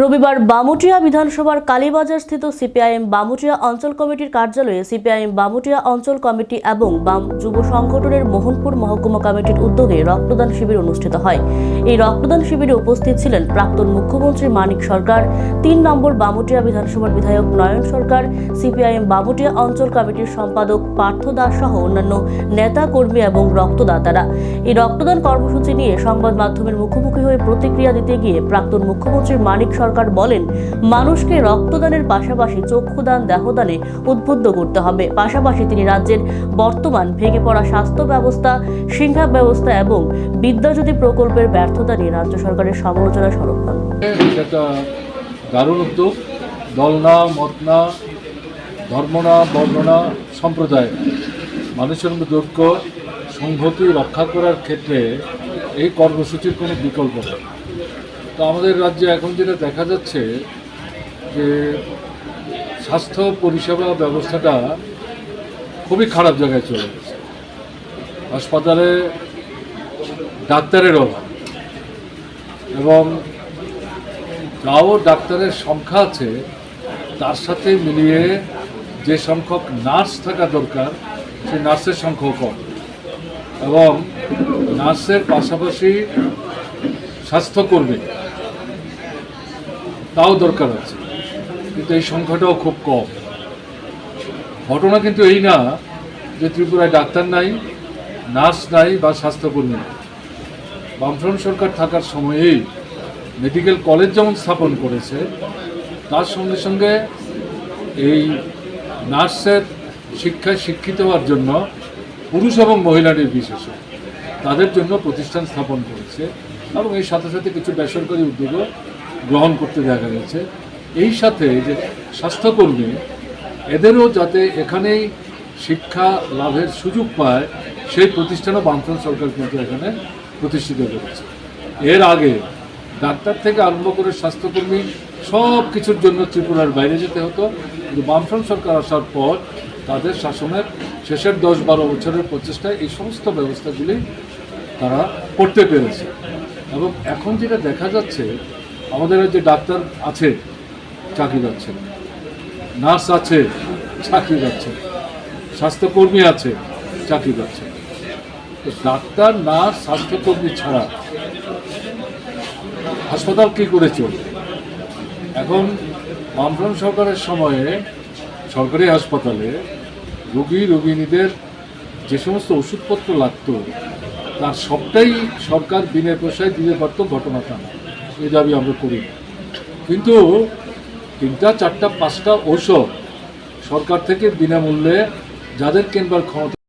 রবিবার বামুটিয়া বিধানসভার কালীবাজার স্থিত সিপিআইএম বামুটিয়া অঞ্চল কমিটির কার্যালয়ে সিপিআইএম বামুটিয়া অঞ্চল কমিটি এবং বাম যুব সংগঠনের মোহনপুর মহকুমা কমিটির উদ্যোগে রক্তদান শিবির অনুষ্ঠিত হয়। এই রক্তদান শিবিরে উপস্থিত ছিলেন প্রাক্তন মুখ্যমন্ত্রী মানিক সরকার, তিন নম্বর বামুটিয়া বিধানসভার বিধায়ক নয়ন সরকার, সিপিআইএম বামুটিয়া অঞ্চল কমিটির সম্পাদক পার্থ দাস সহ অন্যান্য নেতা, কর্মী এবং রক্তদাতারা। এই রক্তদান কর্মসূচি নিয়ে সংবাদ মাধ্যমের মুখোমুখি হয়ে প্রতিক্রিয়া দিতে গিয়ে প্রাক্তন মুখ্যমন্ত্রী মানিক সরকার বলেন, মানুষকে রক্তদানের পাশাপাশি চক্ষুদান, দেহদানে উদ্বুদ্ধ করতে হবে। পাশাপাশি তিনি রাজ্যের বর্তমান ভেঙে পড়া স্বাস্থ্য ব্যবস্থা শিক্ষা ব্যবস্থা এবং বিদ্যাজ্যোতি প্রকল্পের ব্যর্থতা নিয়ে রাজ্য সরকারের সমালোচনা এটা একটা দারুণ উদ্যোগ। দল না মত না ধর্ম না বর্ণ না সম্প্রদায়, মানুষের মধ্যে ঐক্য, সংহতি রক্ষা করার ক্ষেত্রে এই কর্মসূচির কোনো বিকল্প নেই। তো আমাদের রাজ্যে এখন যেটা দেখা যাচ্ছে যে স্বাস্থ্য পরিষেবা ব্যবস্থাটা খুবই খারাপ জায়গায় চলে গেছে। হাসপাতালে ডাক্তারের অভাব এবং যাও ডাক্তারের সংখ্যা আছে, তার সাথে মিলিয়ে যে সংখ্যক নার্স থাকা দরকার, সেই নার্সের সংখ্যাও কম। এবং নার্সের পাশাপাশি স্বাস্থ্যকর্মী তাও দরকার আছে। কিন্তু এই সংখ্যাটাও খুব কম। ঘটনা কিন্তু এই না যে ত্রিপুরায় ডাক্তার নাই, নার্স নাই বা স্বাস্থ্যকর্মী নাই। বামফ্রন্ট সরকার থাকার সময়েই মেডিকেল কলেজ যেমন স্থাপন করেছে, তার সঙ্গে সঙ্গে এই নার্সের শিক্ষায় শিক্ষিত হওয়ার জন্য পুরুষ এবং মহিলাদের নির্বিশেষে তাদের জন্য প্রতিষ্ঠান স্থাপন করেছে এবং এর সাথে সাথে কিছু বেসরকারি উদ্যোগও গ্রহণ করতে দেখা গেছে। এই সাথে যে স্বাস্থ্যকর্মী, এদেরও যাতে এখানেই শিক্ষা লাভের সুযোগ পায়, সেই প্রতিষ্ঠানও বামফ্রন্ট সরকার কিন্তু এখানে প্রতিষ্ঠিত করেছে। এর আগে ডাক্তার থেকে আরম্ভ করে স্বাস্থ্যকর্মী সব কিছুর জন্য ত্রিপুরার বাইরে যেতে হতো। কিন্তু বামফ্রন্ট সরকার আসার পর তাদের শাসনের শেষের দশ বারো বছরের প্রচেষ্টায় এই সমস্ত ব্যবস্থাগুলি তারা করতে পেরেছে। এবং এখন যেটা দেখা যাচ্ছে আমাদের যে ডাক্তার আছে, চাকরি পাচ্ছে না। নার্স আছে, চাকরি পাচ্ছে না। স্বাস্থ্যকর্মী আছে, চাকরি পাচ্ছে না। তো ডাক্তার, নার্স, স্বাস্থ্যকর্মী ছাড়া হাসপাতাল কি করে চলবে এখন বামফ্রন্ট সরকারের সময়ে সরকারি হাসপাতালে রোগী রোগিনীদের যে সমস্ত ওষুধপত্র লাগতো, তার সবটাই সরকার বিনা পয়সায় দিতে পারত ঘটনাটা না এই দাবি আমরা করি। কিন্তু তিনটা, চারটা, পাঁচটা ঔষধ সরকার থেকে বিনামূল্যে যাদের কেনবার ক্ষমতা